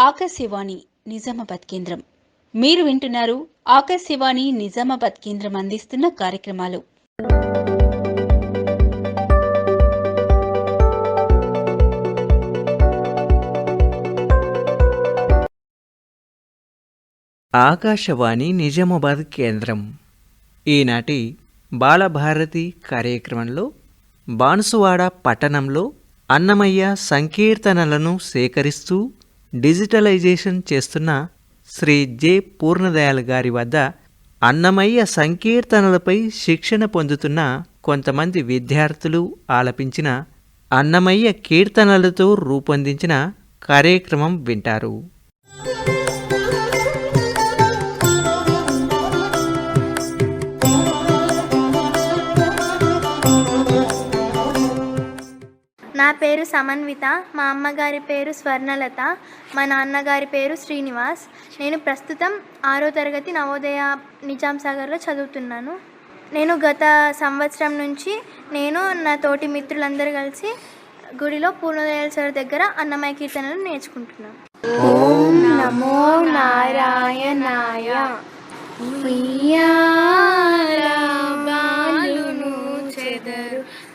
ఆకాశవాణి నిజామాబాద్ కేంద్రం. మీరు వింటున్నారు ఆకాశవాణి నిజామాబాద్ కేంద్రం అందిస్తున్న కార్యక్రమాలు. ఆకాశవాణి నిజామాబాద్ కేంద్రం. ఈనాటి బాలభారతి కార్యక్రమంలో బాన్సువాడ పట్టణంలో అన్నమయ్య సంకీర్తనలను సేకరిస్తూ డిజిటలైజేషన్ చేస్తున్న శ్రీ జె. పూర్ణదయాల్ గారి వద్ద అన్నమయ్య సంకీర్తనలపై శిక్షణ పొందుతున్న కొంతమంది విద్యార్థులు ఆలపించిన అన్నమయ్య కీర్తనలతో రూపొందించిన కార్యక్రమం వింటారు. పేరు సమన్విత మా అమ్మగారి పేరు స్వర్ణలత మా నాన్నగారి పేరు శ్రీనివాస్. నేను ప్రస్తుతం ఆరో తరగతి నవోదయ నిజాం సాగర్లో చదువుతున్నాను. నేను గత సంవత్సరం నుంచి నేను నా తోటి మిత్రులందరూ కలిసి గుడిలో పూర్ణోదయాల సార్ దగ్గర అన్నమయ్య కీర్తనలు నేర్చుకుంటున్నాం. ఓం నమో నారాయణాయ.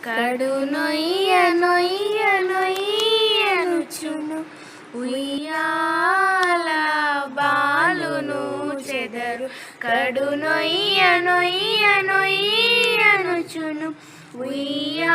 కడు నొయ్య నొయ్య నొయ్యనుచును ఉయ్యాల బాలును చెదరు. కడు నొయ్య నొయ్య నొయ్యనుచును ఉయ్యాల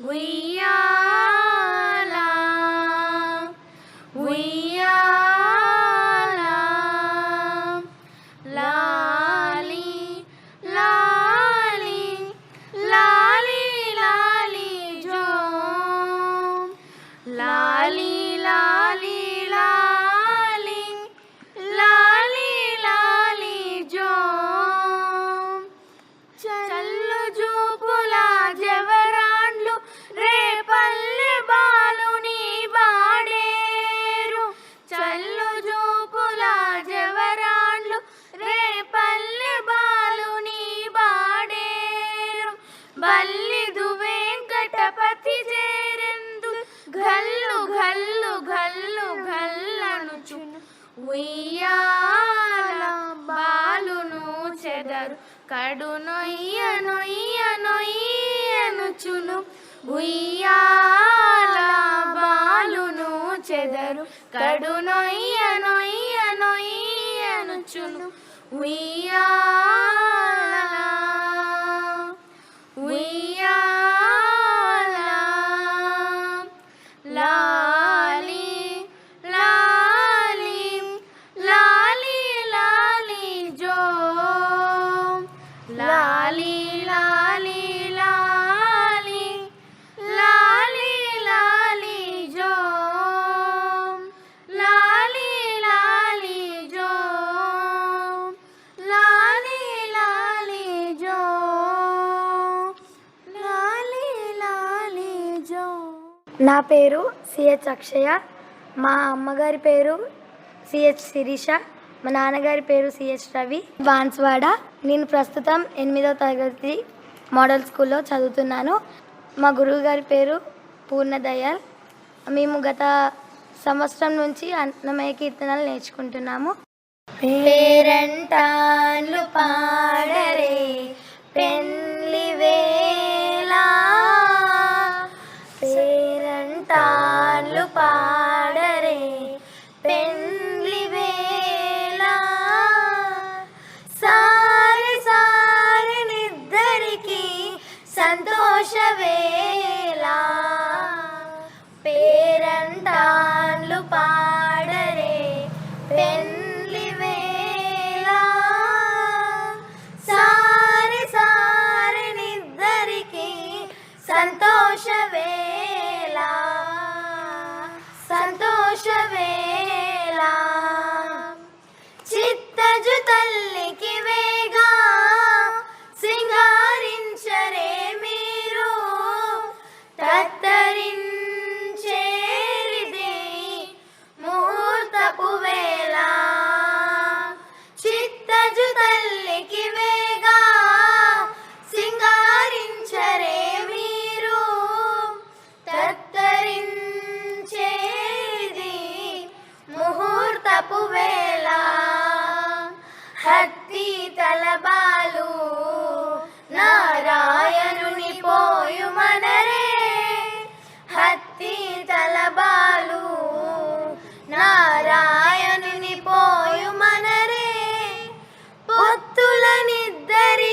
నొయ్యనుచును ఉయ్యాల చెదరు కడు నొయ్య నొయ్య నొయ్యనుచును ఉయ్యాల బాలును చెదరు. కడు నొయ్య నొయ్య నా పేరు సిహెచ్ అక్షయ. మా అమ్మగారి పేరు సిహెచ్ శిరీష. మా నాన్నగారి పేరు సిహెచ్ రవి. బాన్స్వాడ. నేను ప్రస్తుతం ఎనిమిదో తరగతి మోడల్ స్కూల్లో చదువుతున్నాను. మా గురువు గారి పేరు పూర్ణదయాల్. మేము గత సంవత్సరం నుంచి అన్నమయ్య కీర్తనలు నేర్చుకుంటున్నాము. పేరంటాన్లు పాడరే పెళ్ళి పాడరే పెండ్లి వేళ సారి సారి నిద్దరికి సంతోష వేళ పేరంటాన్లు పాడరే పెండ్లి వేళ సారి సారి నిద్దరికి సంతోష వేళ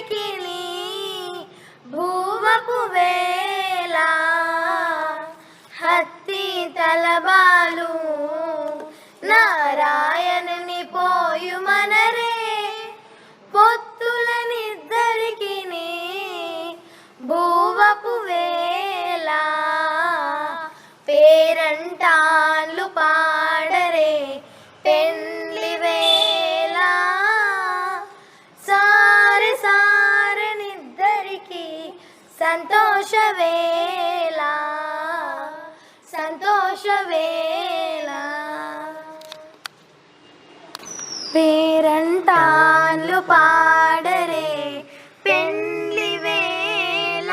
chicken. వేళ సంతోష వేళ. పేరంటాన్లు పాడరే పెండ్లి వేళ.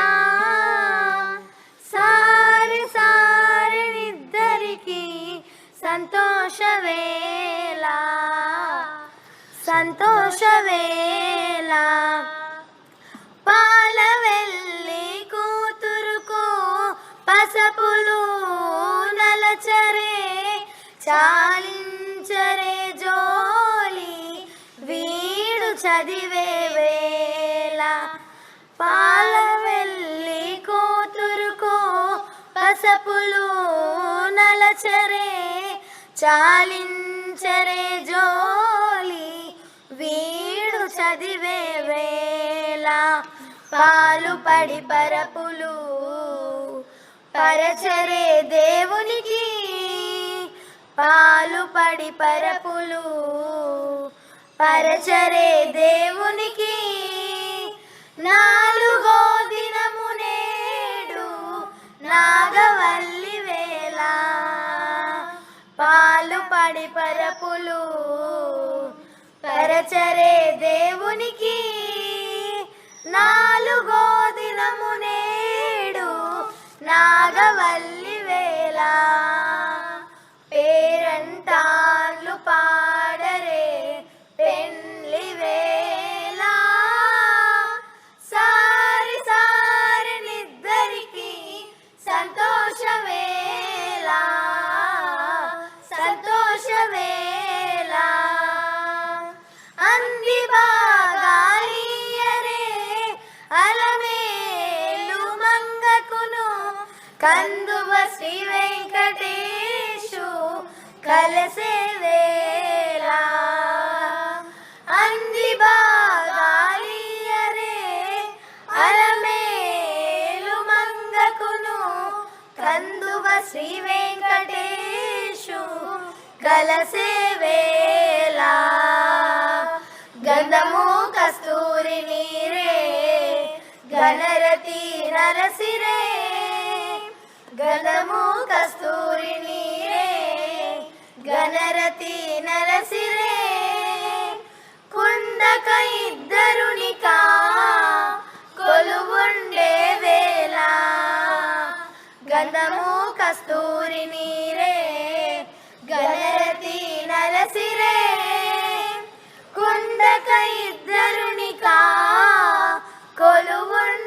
సారి సారి నిద్దరికి సంతోష వేళ సంతోష వేళ. చాలించరే జోలి వీడు చదివే వేళ. పాల వెళ్ళి కూతురుకు పసపులు నలచరే. చాలించరే జోలి వీడు చదివే వేళ. పాలు పడి పరపులు పరచరే దేవునికి పాలు పడి పరపులు పరచరే దేవునికి. నాలుగో దినము నేడు నాగవల్లి వేళ. పాలు పడి పరపులు పరచరే దేవునికి. నాలుగో దినము నేడు నాగవల్లి వేళ. పేరంటాన్లు పాడరే పెండ్లి వేళ. సారి సారి నిద్దరికి సంతోష వేళ. సంతోష వేళ. అంది బాగాలియరే అలమేలు మంగకును కందువ కలసే వేళ అంది బాగాలియరే అలమేలు మంగకును కందువ శ్రీ వెంకటేశు కలసే వేళ గంధము కస్తూరి నీరే గణరతి నరసిరే గంధము కస్తూరి గణరతి నరసిరే కుందక ఇద్దరునికా కొలువుండే వేళ. గంధము కస్తూరి నీరే గణరతి నరసిరే కుందక ఇద్దరునికా కొలువుండే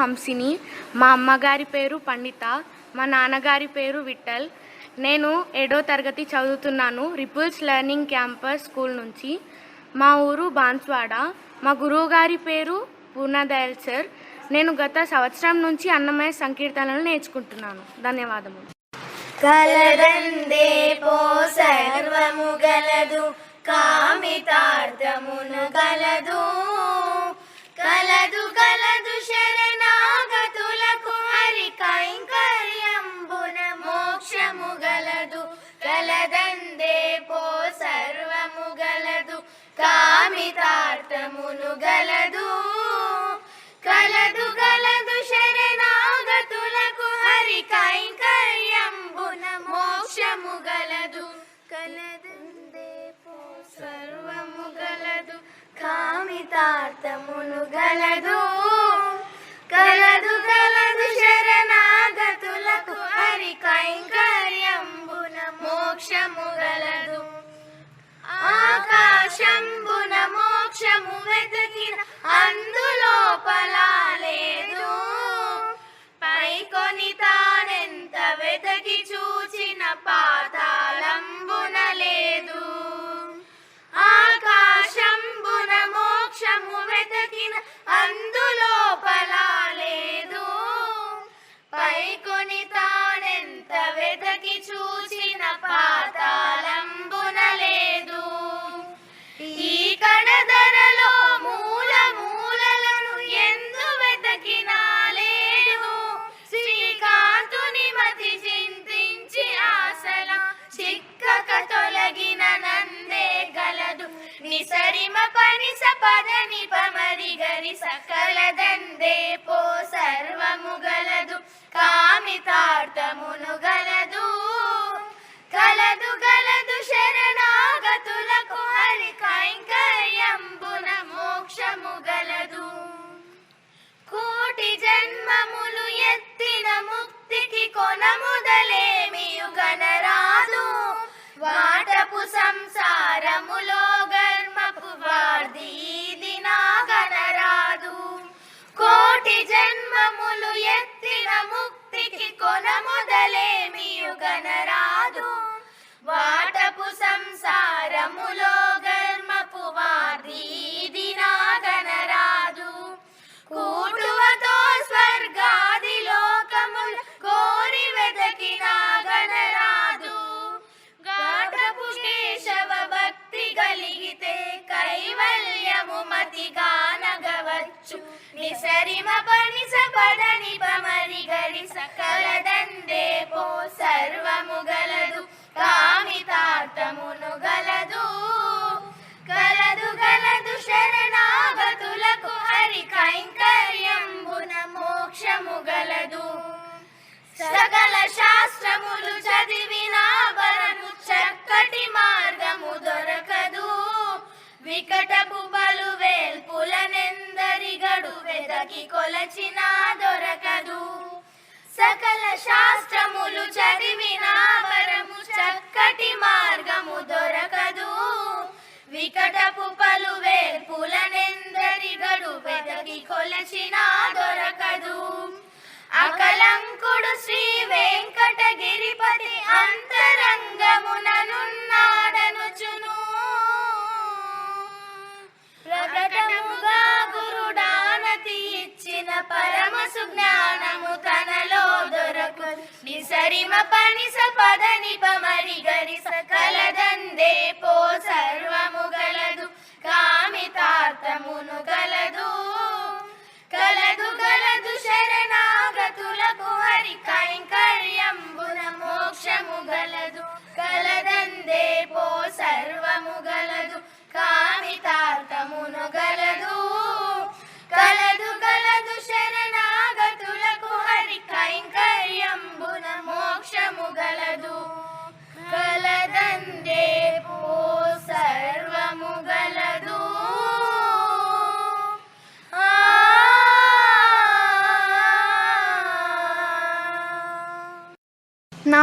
హంసిని మా అమ్మగారి పేరు పండిత మా నాన్నగారి పేరు విఠల్. నేను ఏడో తరగతి చదువుతున్నాను రిపుల్స్ లెర్నింగ్ క్యాంపస్ స్కూల్ నుంచి. మా ఊరు బాన్స్వాడ. మా గురువు గారి పేరు పూర్ణదయాల్ సార్. నేను గత సంవత్సరం నుంచి అన్నమయ సంకీర్తనలు నేర్చుకుంటున్నాను. ధన్యవాదములు. కలదందే పో సర్వము గలదు కామితార్థమును గలదు. అమితార్థమును గలదు. కలదు గలదు శరణాగతులకు హరి కైంకర్యంబున మోక్షము గలదు. కలదందే సర్వము గలదు. కామితార్థమును గలదు. కలదు గలదు శరణాగతులకు హరి కైంకర్యంబున మోక్షము గలదు. ఆకాశంబున మోక్షము వెతికిన అందులోపల లేదు పైకొని తానెంత వెతకి చూచిన పాతాళంబున సకలదందే పో సర్వముగలదు. జన్మములు ఎత్తిన ముక్తికి కొన మొదలేమియు గనరాదు వాటపు సంసారములు గానగవచ్చు నిసరిమ పని సపదని పమరి గరి సకలదందే పో సర్వము గలదు. కామితార్థమును గలదు. కలదు గలదు శరణాగతులకు హరి కైంకర్యంబున మోక్షము గలదు. సకల శాస్త్రములు చదివినా వరము చక్కటి మార్గము దొరకదు. వికటపు వెతకి కొలచినా దొరకదు. సకల శాస్త్రములు చదివినా వరము చక్కటి మార్గము దొరకదు. వికటపు పలు వేల్పులనెందరిగడు వెతకి కొలచినా దొరకదు. అకలంకుడు శ్రీ వెంకటగిరిపతి సుజ్ఞానము తనలో దొరకు నిసరిమ పనిస పద నిపమరి గరి సకల దందే పో సర్వము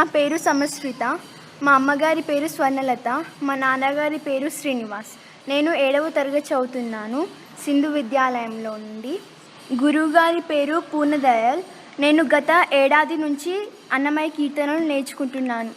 పేరు సమస్విత మా అమ్మగారి పేరు స్వర్ణలత మా నాన్నగారి పేరు శ్రీనివాస్. నేను ఏడవ తరగతి చదువుతున్నాను సింధు విద్యాలయంలో నుండి. గురువుగారి పేరు పూర్ణదయాల్. నేను గత ఏడాది నుంచి అన్నమయ్య కీర్తనలు నేర్చుకుంటున్నాను.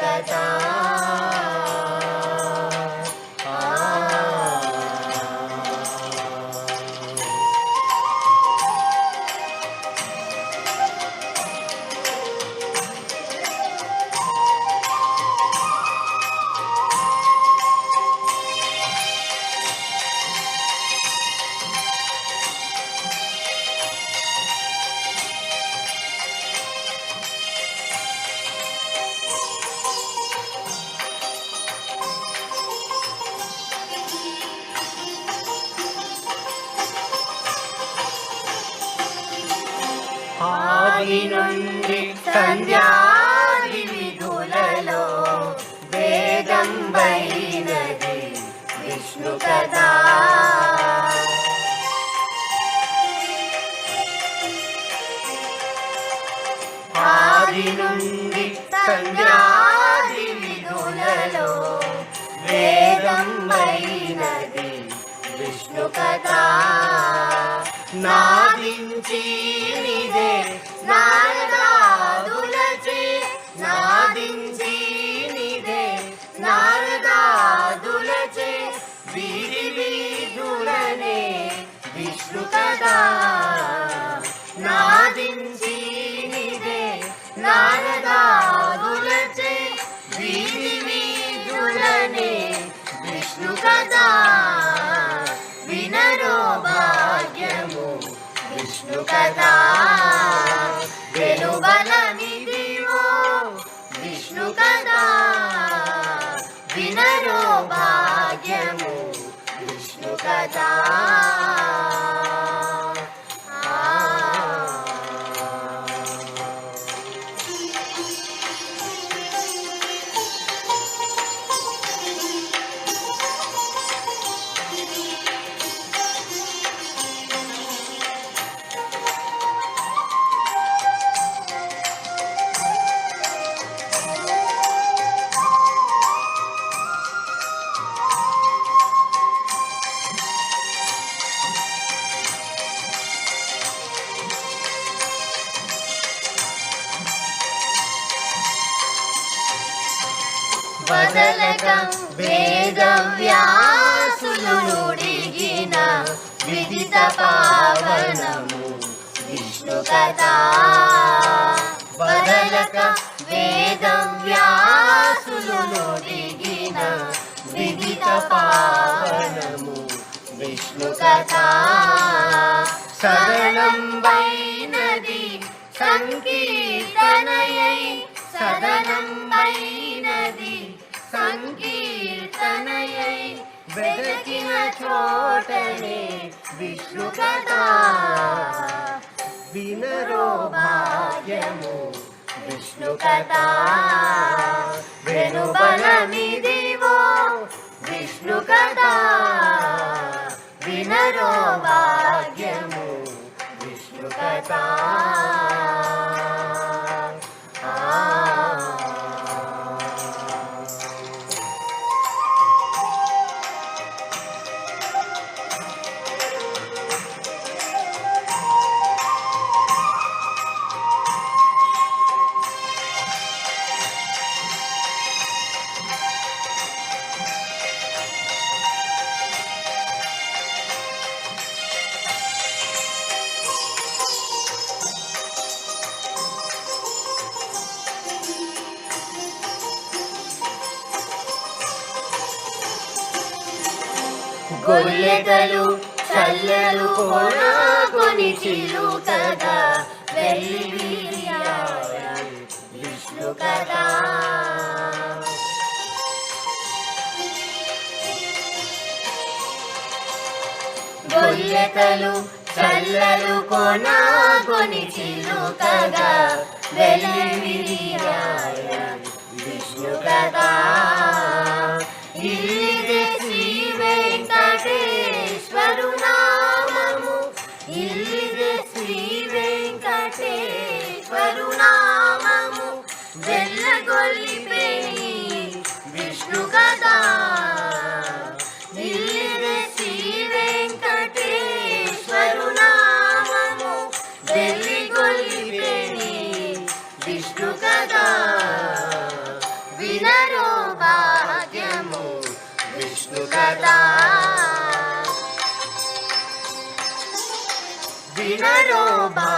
విష్ణు ఆది నుండి సంధ్యాది విధులలో వేదం వైనది విష్ణు కథ. నాదించి నిదే నారదాదులచే నాదించి నిదే నారదాదులచే వీరి వీధులనే విష్ణు కదా కదా వినరో భాగ్యము. విష్ణు కదా వెనుబలమిదివో విష్ణు కదా వినరో భాగ్యము. విష్ణు కదా విదిత పావనము విష్ణు కథ. సరళంబైనది సంకీర్తనయై. సదనంబైనది సంకీర్తనయై. వెదకిన చోటనే విష్ణు కదా వినరో భాగ్యము విష్ణు కదా వెనుబలమిదివో విష్ణు కదా వినరో భాగ్యము విష్ణు కదా గొల్లెగలు చల్లలు కొని చిలుకగా వెళ్ళి విష్ణు కదా గొల్లెకలు చల్లలు కొని చిలుకగా వెళ్ళి విష్ణు కదా వెంకటేశ్వరు నామము వెళ్ళగొల్లిపోయి విష్ణు కదా. ఇల్లిదే శ్రీ వెంకటేశ్వరు నామము వెళ్ళగొల్లిపోయి విష్ణు కదా. వినరో భాగ్యము విష్ణు కదా. వినరో భాగ్యము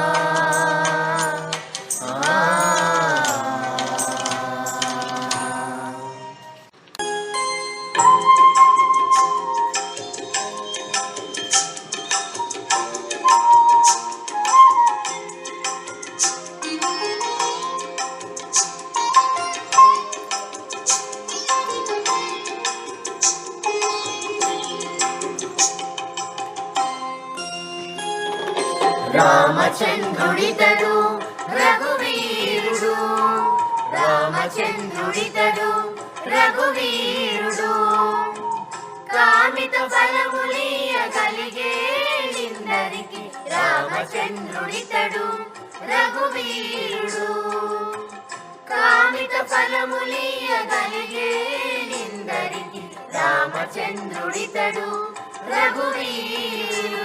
రఘువీరుడు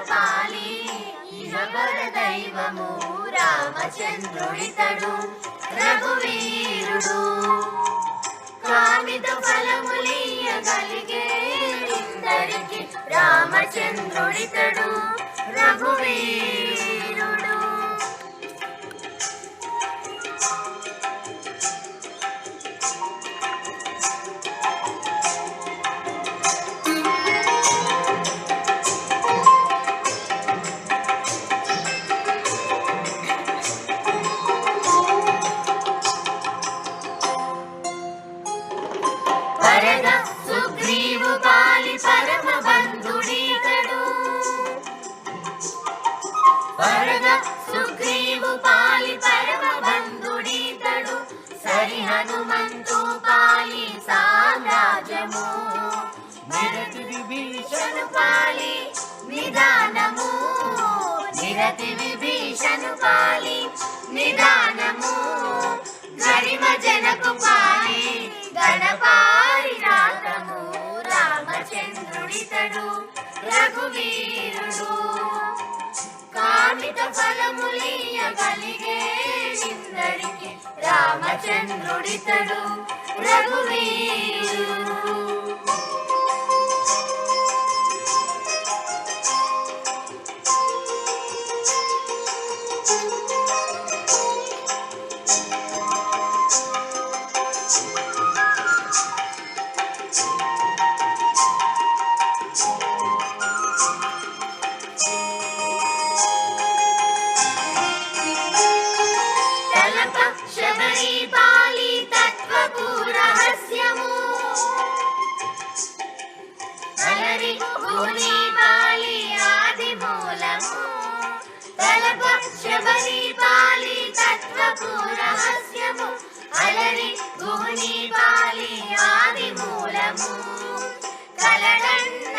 దాసుల పాలి ఇహపర దైవము రామచంద్రుడితడు రఘువీరుడు. కామిత ఫలములియగలిగే ఇందరికి రామచంద్రుడితడు రఘువీరుడు. పాలి నిదానము. నిరతి విభీషణు పాలి నిదానము. గరిమ జనకు పాలి గణపాలి రాతము రామచంద్రుడితడు రఘువీరుడు. కామిత ఫలములీయగలిగే ఇందరికి రామచంద్రుడితడు రఘువీరుడు. శబరి పాలి తత్వపు రహస్యము. అలరి భూమి పాలి ఆది మూలము తలప శబరి పాలి తత్వపు రహస్యము. అలరి భూమి పాలి ఆది మూలము కలడన్న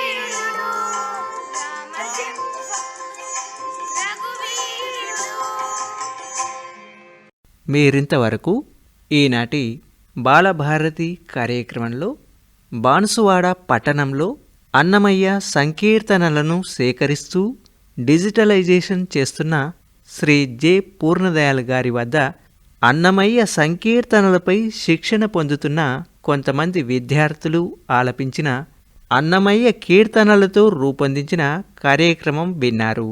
మీరింతవరకు ఈనాటి బాలభారతి కార్యక్రమంలో బాన్సువాడ పట్టణంలో అన్నమయ్య సంకీర్తనలను సేకరిస్తూ డిజిటలైజేషన్ చేస్తున్న శ్రీ జె. పూర్ణదయాల్ గారి వద్ద అన్నమయ్య సంకీర్తనలపై శిక్షణ పొందుతున్న కొంతమంది విద్యార్థులు ఆలపించిన అన్నమయ్య కీర్తనలతో రూపొందించిన కార్యక్రమం విన్నారు.